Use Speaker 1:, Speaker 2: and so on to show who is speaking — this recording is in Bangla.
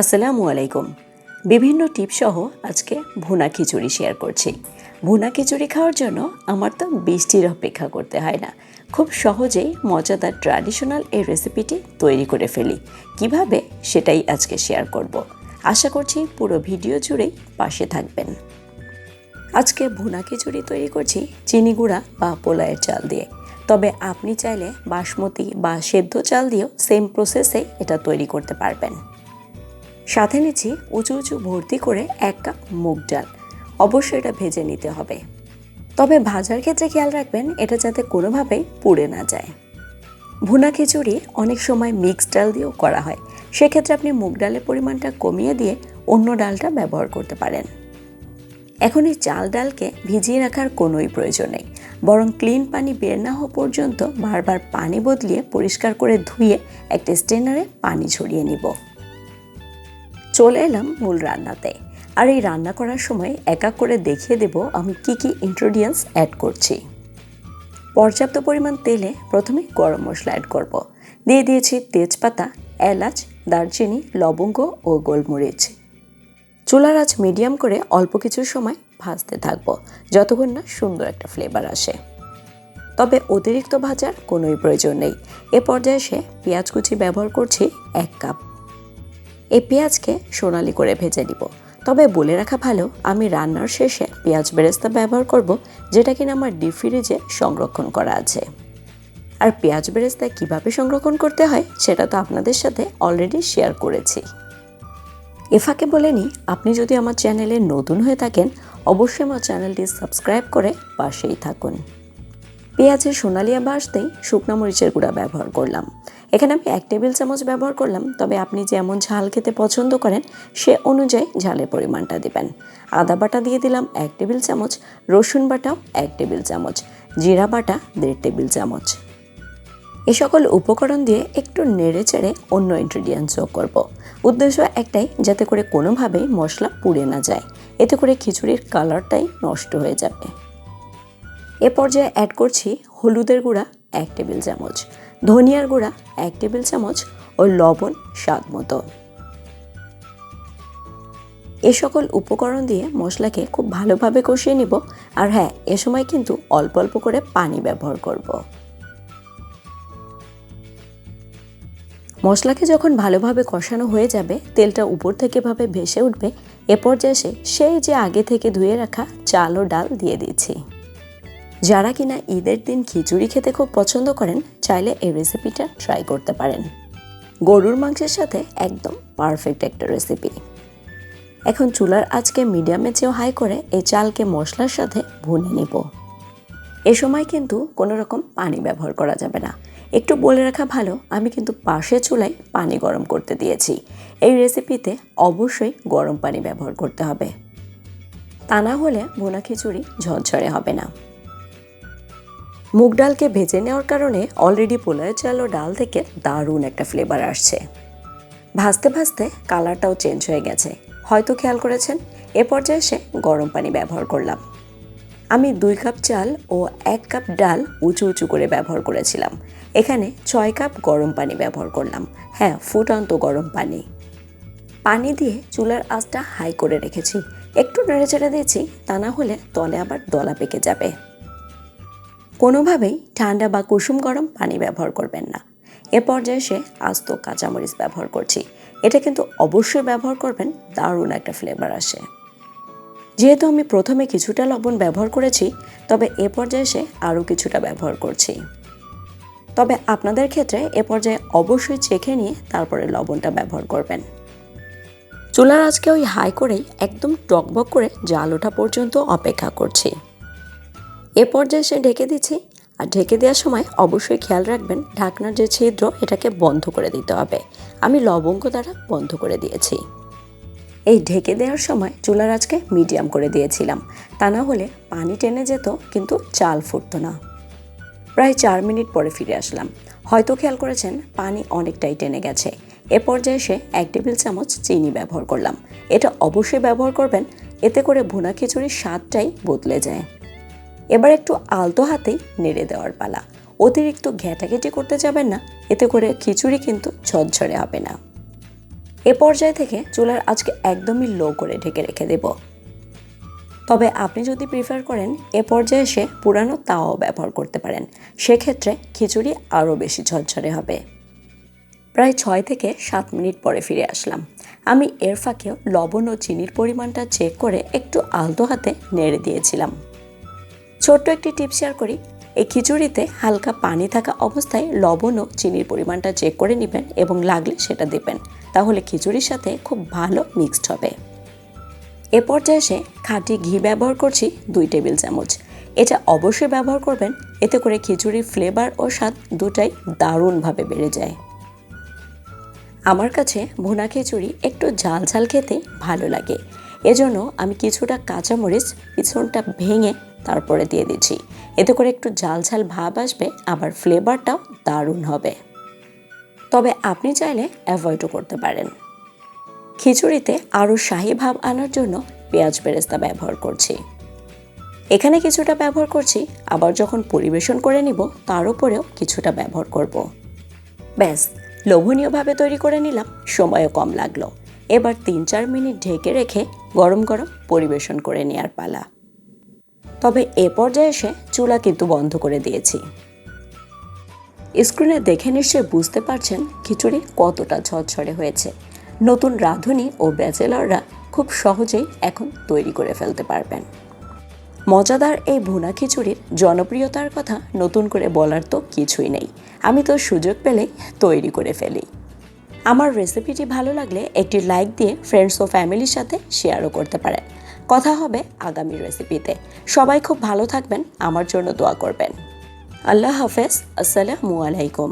Speaker 1: আসসালামু আলাইকুম। বিভিন্ন টিপসহ আজকে ভুনা খিচুড়ি শেয়ার করছি। ভুনা খিচুড়ি খাওয়ার জন্য আমার তো বৃষ্টির অপেক্ষা করতে হয় না। খুব সহজেই মজাদার ট্র্যাডিশনাল এই রেসিপিটি তৈরি করে ফেলি। কীভাবে সেটাই আজকে শেয়ার করব। আশা করছি পুরো ভিডিও জুড়েই পাশে থাকবেন। আজকে ভুনা খিচুড়ি তৈরি করছি চিনি গুঁড়া বা পোলায়ের চাল দিয়ে। তবে আপনি চাইলে বাসমতি বা সেদ্ধ চাল দিয়েও সেম প্রসেসে এটা তৈরি করতে পারবেন। সাথে নিচ্ছি উঁচু উঁচু ভর্তি করে এক কাপ মুগ ডাল। অবশ্যই এটা ভেজে নিতে হবে। তবে ভাজার ক্ষেত্রে খেয়াল রাখবেন, এটা যাতে কোনোভাবেই পুড়ে না যায়। ভুনা খিচুড়ি অনেক সময় মিক্সড ডাল দিয়েও করা হয়। সেক্ষেত্রে আপনি মুগ ডালের পরিমাণটা কমিয়ে দিয়ে অন্য ডালটা ব্যবহার করতে পারেন। এখন এই চাল ডালকে ভিজিয়ে রাখার কোনোই প্রয়োজন নেই। বরং ক্লিন পানি বের না হওয়া পর্যন্ত বারবার পানি বদলিয়ে পরিষ্কার করে ধুয়ে একটা স্টেনারে পানি ছড়িয়ে নিব। চলে এলাম মূল রান্নাতে। আর এই রান্না করার সময় এক করে দেখিয়ে দেব আমি কি কি ইনগ্রেডিয়েন্টস অ্যাড করছি। পর্যাপ্ত পরিমাণ তেলে প্রথমে গরম মশলা অ্যাড করব। দিয়ে দিয়েছি তেজপাতা, এলাচ, দারচিনি, লবঙ্গ ও গোলমরিচ। চুলার আঁচ মিডিয়াম করে অল্প কিছু সময় ভাজতে থাকব, যতক্ষণ না সুন্দর একটা ফ্লেভার আসে। তবে অতিরিক্ত ভাজার কোনোই প্রয়োজন নেই। এ পর্যায়ে এসে পেঁয়াজ কুচি ব্যবহার করছি এক কাপ। এই পেঁয়াজকে সোনালি করে ভেজে নিব। তবে বলে রাখা ভালো, আমি রান্নার শেষে পেঁয়াজ বেরেস্তা ব্যবহার করব, যেটা কিনা আমার ডিপ ফ্রিজে সংরক্ষণ করা আছে। আর পেঁয়াজ বেরেস্তা কীভাবে সংরক্ষণ করতে হয়, সেটা তো আপনাদের সাথে অলরেডি শেয়ার করেছি। এফাকে বলে নিই, আপনি যদি আমার চ্যানেলে নতুন হয়ে থাকেন, অবশ্যই আমার চ্যানেলটি সাবস্ক্রাইব করে পাশেই থাকুন। পেঁয়াজের সোনালিয়া বাসতেই শুকনো মরিচের গুঁড়া ব্যবহার করলাম। এখানে আমি এক টেবিল চামচ ব্যবহার করলাম, তবে আপনি যেমন ঝাল খেতে পছন্দ করেন, সে অনুযায়ী ঝালের পরিমাণটা দিবেন। আদা বাটা দিয়ে দিলাম এক টেবিল চামচ, রসুন বাটাও এক টেবিল চামচ, জিরা বাটা দেড় টেবিল চামচ। এ সকল উপকরণ দিয়ে একটু নেড়ে চেড়ে অন্য ইনগ্রিডিয়েন্টস যোগ করব। উদ্দেশ্য একটাই, যাতে করে কোনোভাবেই মশলা পুড়ে না যায়। এতে করে খিচুড়ির কালারটাই নষ্ট হয়ে যাবে। এ পর্যায়ে অ্যাড করছি হলুদের গুঁড়া এক টেবিল চামচ, ধনিয়ার গুঁড়া এক টেবিল চামচ ও লবণ স্বাদ মতো। এ সকল উপকরণ দিয়ে মশলাকে খুব ভালোভাবে কষিয়ে নিব আর হ্যাঁ এ সময় কিন্তু অল্প অল্প করে পানি ব্যবহার করব। মশলাকে যখন ভালোভাবে কষানো হয়ে যাবে, তেলটা উপর থেকে ভাবে ভেসে উঠবে, এ পর্যায়ে সেই যে আগে থেকে ধুয়ে রাখা চাল ও ডাল দিয়ে দিচ্ছি। যারা কিনা ঈদের দিন খিচুড়ি খেতে খুব পছন্দ করেন, চাইলে এই রেসিপিটা ট্রাই করতে পারেন। গরুর মাংসের সাথে একদম পারফেক্ট একটা রেসিপি এখন চুলার আজকে মিডিয়ামে চেয়েও হাই করে এই চালকে মশলার সাথে ভুনে নিব। এ সময় কিন্তু কোনো রকম পানি ব্যবহার করা যাবে না। একটু বলে রাখা ভালো, আমি কিন্তু পাশে চুলায় পানি গরম করতে দিয়েছি। এই রেসিপিতে অবশ্যই গরম পানি ব্যবহার করতে হবে। তা না হলে ভুনা খিচুড়ি ঝরঝরে হবে না। মুগ ডালকে ভেজে নেওয়ার কারণে অলরেডি পোলার চাল ডাল থেকে দারুণ একটা ফ্লেভার আসছে। ভাজতে ভাজতে কালারটাও চেঞ্জ হয়ে গেছে। হয়তো খেয়াল করেছেন, এ পর্যায়ে এসে গরম পানি ব্যবহার করলাম। আমি দুই কাপ চাল ও এক কাপ ডাল উঁচু উঁচু করে ব্যবহার করেছিলাম। এখানে ছয় কাপ গরম পানি ব্যবহার করলাম। হ্যাঁ ফুটন্ত গরম পানি। পানি দিয়ে চুলার আঁচটা হাই করে রেখেছি। একটু নেড়েচেড়ে দিয়েছি, তা না হলে তলে আবার দলা পেকে যাবে। কোনোভাবেই ঠান্ডা বা কুসুম গরম পানি ব্যবহার করবেন না। এ পর্যায়ে সে আস্ত কাঁচামরিচ ব্যবহার করছি। এটা কিন্তু অবশ্যই ব্যবহার করবেন, দারুণ একটা ফ্লেভার আসে। যেহেতু আমি প্রথমে কিছুটা লবণ ব্যবহার করেছি, তবে এ পর্যায়ে সে আরও কিছুটা ব্যবহার করছি। তবে আপনাদের ক্ষেত্রে এ পর্যায়ে অবশ্যই চেখে নিয়ে তারপরে লবণটা ব্যবহার করবেন। চুলার আজকে ওই হাই করেই একদম টকবক করে জাল ওঠা পর্যন্ত অপেক্ষা করছি। এ পর্যায়ে সে ঢেকে দিচ্ছি আর ঢেকে দেওয়ার সময় অবশ্যই খেয়াল রাখবেন, ঢাকনার যে ছিদ্র, এটাকে বন্ধ করে দিতে হবে। আমি লবঙ্গ দ্বারা বন্ধ করে দিয়েছি। এই ঢেকে দেওয়ার সময় চুলার আজকে মিডিয়াম করে দিয়েছিলাম। তা না হলে পানি টেনে যেত, কিন্তু চাল ফুটতো না। প্রায় চার মিনিট পরে ফিরে আসলাম। হয়তো খেয়াল করেছেন, পানি অনেকটাই টেনে গেছে। এ পর্যায়ে এসে এক টেবিল চামচ চিনি ব্যবহার করলাম। এটা অবশ্যই ব্যবহার করবেন, এতে করে ভুনা খিচুড়ির স্বাদটাই বদলে যায়। এবার একটু আলতো হাতেই নেড়ে দেওয়ার পালা। অতিরিক্ত ঘেটাঘেটি করতে যাবেন না, এতে করে খিচুড়ি কিন্তু ঝরঝরে হবে না। এ পর্যায় থেকে চুলার আজকে একদমই লো করে ঢেকে রেখে দেব। তবে আপনি যদি প্রিফার করেন, এ পর্যায়ে এসে পুরানো তাওয়াও ব্যবহার করতে পারেন। সেক্ষেত্রে খিচুড়ি আরও বেশি ঝরঝরে হবে। প্রায় ছয় থেকে সাত মিনিট পরে ফিরে আসলাম। আমি এর ফাঁকেও লবণ ও চিনির পরিমাণটা চেক করে একটু আলতো হাতে নেড়ে দিয়েছিলাম। ছোট্ট একটি টিপ শেয়ার করি, এই খিচুড়িতে হালকা পানি থাকা অবস্থায় লবণ ও চিনির পরিমাণটা চেক করে নেবেন এবং লাগলে সেটা দেবেন। তাহলে খিচুড়ির সাথে খুব ভালো মিক্সড হবে। এ পর্যায়ে এসে খাঁটি ঘি ব্যবহার করছি দুই টেবিল চামচ। এটা অবশ্যই ব্যবহার করবেন, এতে করে খিচুড়ির ফ্লেভার ও স্বাদ দুটাই দারুণভাবে বেড়ে যায়। আমার কাছে ভুনা খিচুড়ি একটু ঝাল ঝাল খেতে ভালো লাগে। এজন্য আমি কিছুটা কাঁচামরিচ, পিছনটা ভেঙে তারপরে দিয়ে দিচ্ছি। এতে করে একটু ঝাল ঝাল ভাব আসবে, আবার ফ্লেভারটাও দারুণ হবে। তবে আপনি চাইলে অ্যাভয়েডও করতে পারেন। খিচুড়িতে আরও শাহী ভাব আনার জন্য পেঁয়াজ বেরেস্তা ব্যবহার করছি। এখানে কিছুটা ব্যবহার করছি, আবার যখন পরিবেশন করে নিব, তার উপরেও কিছুটা ব্যবহার করব। ব্যাস লোভনীয়ভাবে তৈরি করে নিলাম, সময়ও কম লাগল। এবার তিন চার মিনিট ঢেকে রেখে গরম গরম পরিবেশন করে নেওয়ার পালা। তবে এ পর্যায়ে এসে চুলা কিন্তু বন্ধ করে দিয়েছি। স্ক্রিনে দেখে নিশ্চয়ই বুঝতে পারছেন খিচুড়ি কতটা ঝরঝরে হয়েছে। নতুন রাঁধুনি ও ব্যাচেলররা খুব সহজেই এখন তৈরি করে ফেলতে পারবেন। মজাদার এই ভুনা খিচুড়ির জনপ্রিয়তার কথা নতুন করে বলার তো কিছুই নেই। আমি তো সুযোগ পেলেই তৈরি করে ফেলি। আমার রেসিপিটি ভালো লাগলে একটি লাইক দিয়ে ফ্রেন্ডস ও ফ্যামিলির সাথে শেয়ারও করতে পারেন। কথা হবে আগামী রেসিপিতে সবাই খুব ভালো থাকবেন, আমার জন্য দোয়া করবেন। আল্লাহ হাফেজ, আসসালামু আলাইকুম।